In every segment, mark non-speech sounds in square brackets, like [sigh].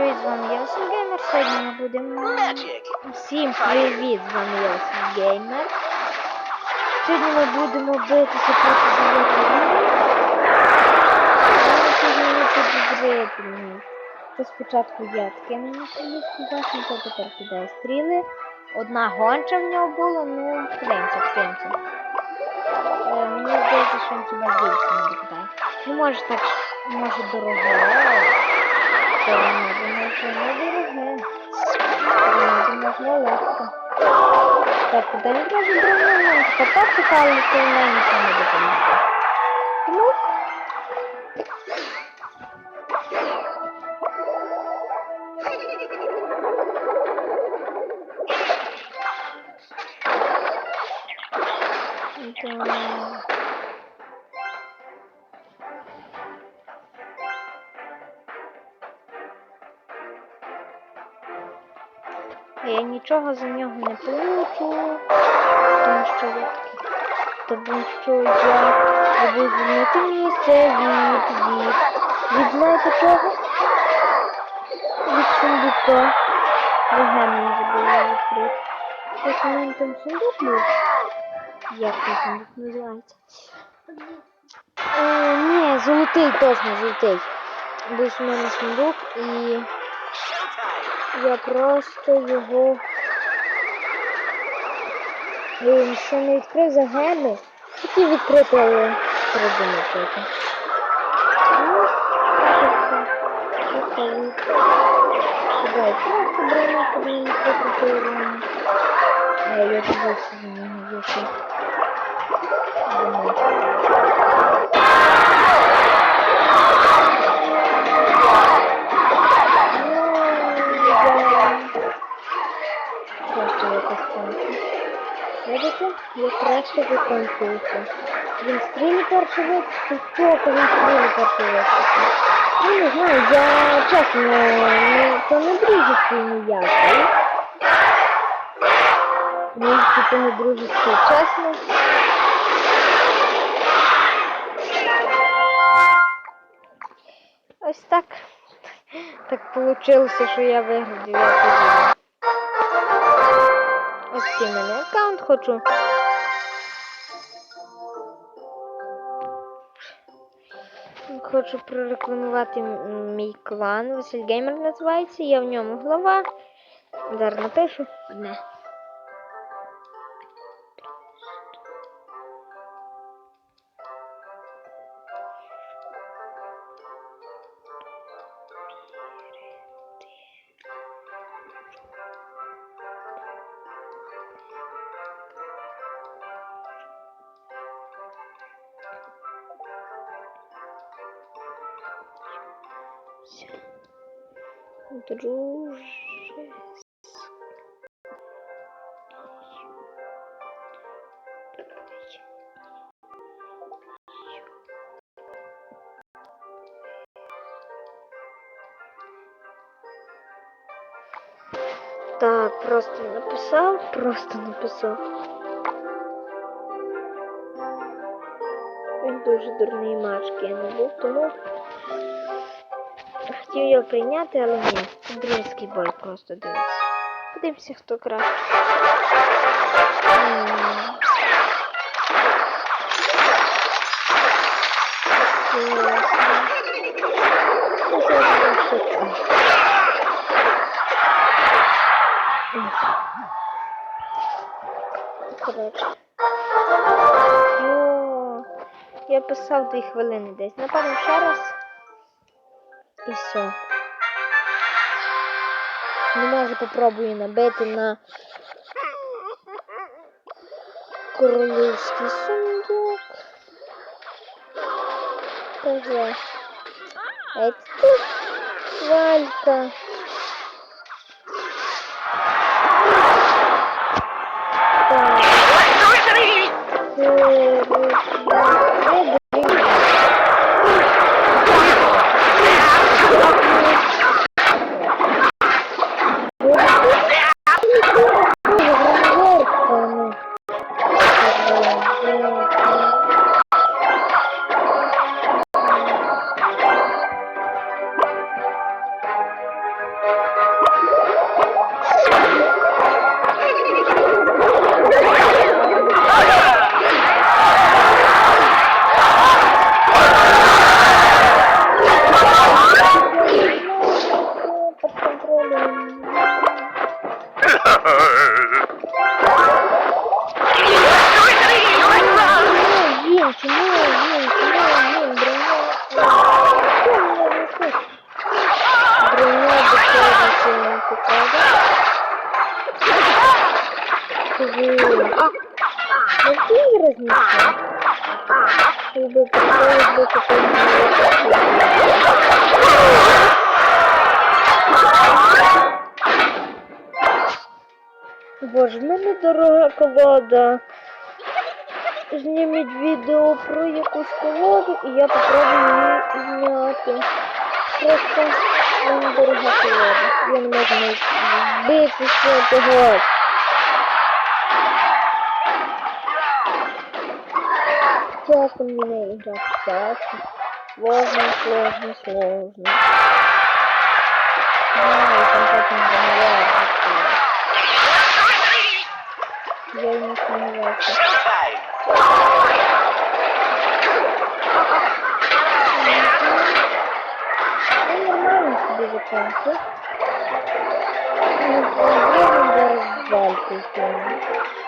привіт, з вами я Геймер. Сьогодні ми будемо... Всім привіт, з вами я Геймер. Сьогодні ми будемо битися проти дев'ятого Сьогодні ми підозрительні. Це спочатку я кинув на поліску захист, а тепер кидає стріли. Одна гонча в нього була, ну, подивимося, подивимося. Е, мені здається, що він хіба більше не докидає. Ну, може так, може дороге. Це не може, що не дороге. Це можна легко. Так, куди відразу броню катати, але це нічого за нього не получу, тому що я такий. Тому що я буду звільнити місце від, від, від знаєте чого? Від сундука. Не забула відкрити. Як у там сундук був? Як цей сундук називається? Е, ні, золотий, точно, золотий. Був у мене сундук і я просто його е, ще не відкрив за геми. Хотів відкрити, але передумав. Ну, от це. Отак. Сюди не я вийшов. Просто Видите? Я краще викончуюся. Він стрілі перший випустив, то він стрілі перший випустив. Ну, не знаю, я чесно, не, то не дружеский ніякий. Ми типу не дружеский, чесно. Ось так. Так получилося, що я 9 рівень. Ось такий мене аккаунт хочу. Хочу прорекламувати мій клан. Василь Геймер називається. Я в ньому глава. Зараз напишу. Одне. Друже. Так, просто написав, просто написав. Він дуже дурний матч кинув, тому хотів його прийняти, але ні. Андрійський бой просто дивиться. Подивимося, хто краще. Я писав дві хвилини десь. Напевно, ще раз. І все. Ну, може попробую набити на королівський сундук. Ай, тут Валька. Hey! [laughs] Почему один, почему один, броня... Броня буквально сильно попала. А, какие разницы? Чтобы попасть. Боже, в дорога колода. Зніміть відео про якусь колоду і я попробую її зняти. Просто в мене дорога колода. Я не можу не збити все того. Часто мне играть часто. Сложно, сложно, сложно. Да, и конкретно Я и не сомневался. Showtime. Ну,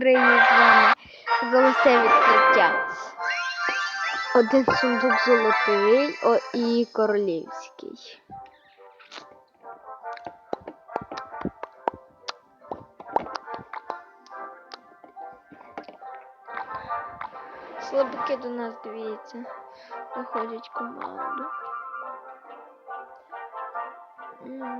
відкрию з вами золоте відкриття. Один сундук золотий о, і королівський. Слабаки до нас, дивіться, заходять в команду.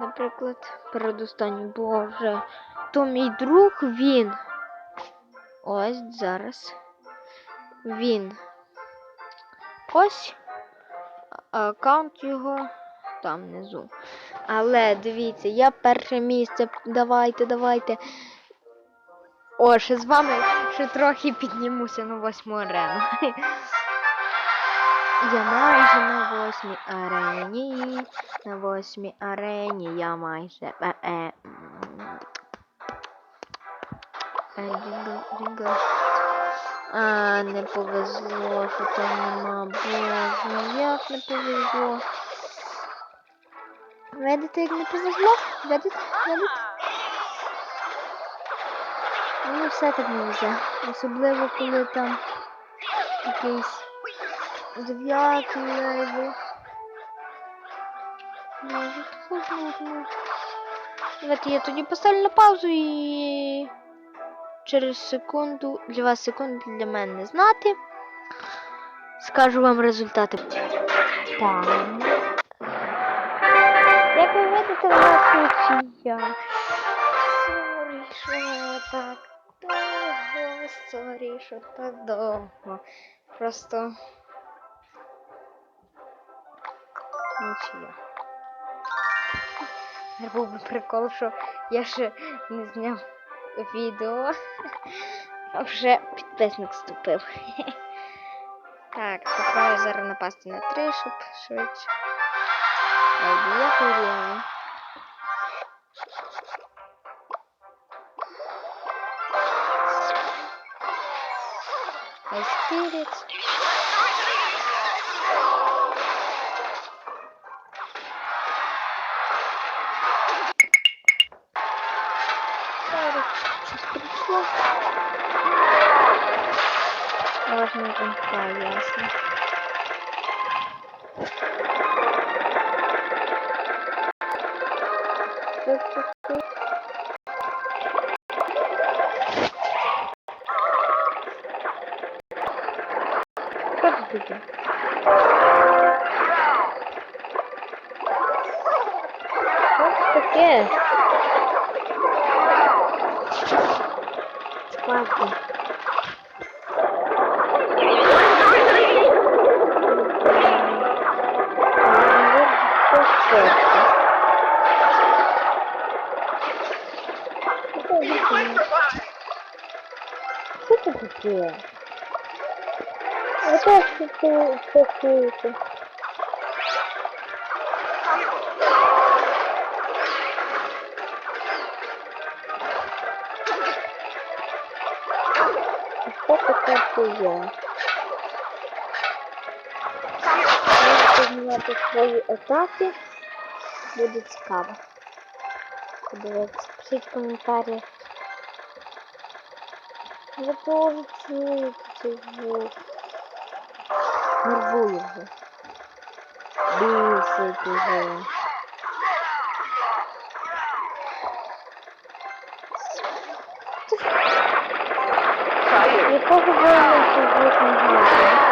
Наприклад, передостанній боже. То мій друг він. Ось зараз. Він. Ось аккаунт його там внизу. Але дивіться, я перше місце. Давайте, давайте. О, ще з вами ще трохи піднімуся на восьму арену. [laughs] Я майже на восьмій арені. На восьмій арені я майже. Е, е, м. Е. А, не повезло, що там нема. Боже, ну як не повезло. Видите, як не повезло? Видите? Видите? Ну, все так не везе. Особливо, коли там якийсь дев'ятий левел. Може, возможно. Давайте я тоді поставлю на паузу і через секунду, для вас секунду, для мене не знати. Скажу вам результати. Так. Як ви видите, в нас нічия. Сорі, що так довго, сорі, що так довго. Просто нічия. Був би прикол, що я ще не зняв відео, а вже підписник вступив. Так, попробую зараз напасти на три, щоб швидше. Айди, я порівняю. Ай, спіріт. oras ng employees. Pagbigyan. Что это? Что это такое? Это что какое-то. поки карту є. Можете знімати свої атаки. Буде цікаво. Подивитися. Пишіть в коментарях. Ви теж чуєте цей звук. Нервую вже. Бісить уже. Якого воїна цей звук не знаю?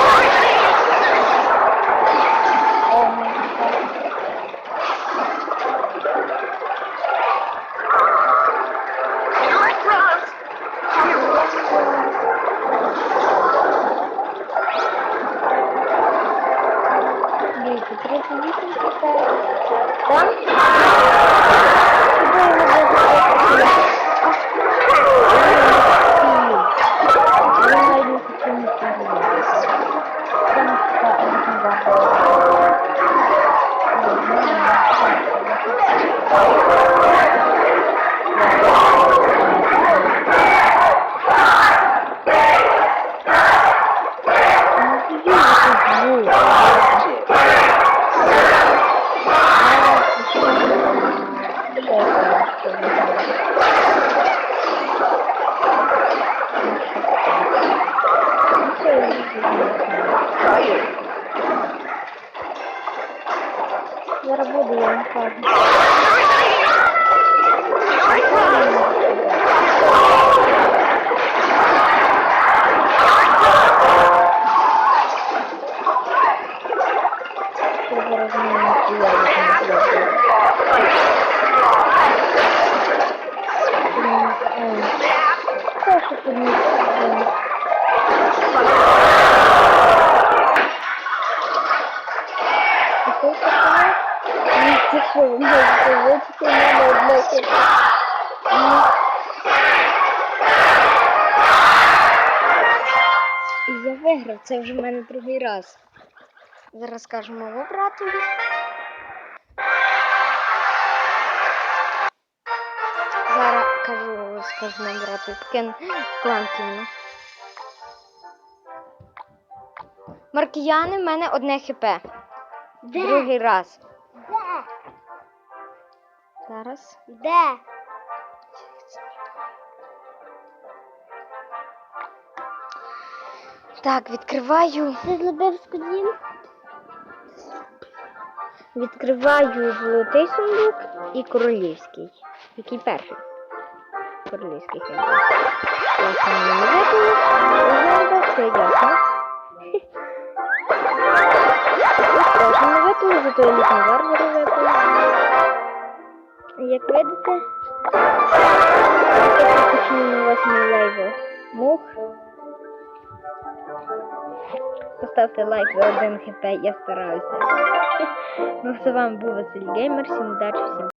Дивіться, 38 тепер. Там? Куди його закрити? Я навіть не хочу не подивитися. Там така одна. Зараз буду, я не кажу. Я зараз не Прошу підмітити. Какой пацан? Ну, ты что, вы можете вытянуть надо одно І я виграв, це вже в мене другий раз. Зараз скажу мого братові. Зараз кажу, скажу моєму брату, кин клан кину. Маркіяни в мене одне хп. Другий раз. Зараз. Де? Так, відкриваю. Ти зробив скудін? Відкриваю золотий сундук і королівський. Який перший? Королівський. Ось мені не випало. Легенда, все ясно. Ось теж не випало, зато елітні варвари. Як видите, почнемо восьмий лайв мух. Поставте лайк за один хп, я стараюся. [laughs] Ну, з вами був Василь Геймер, всім удачі, всім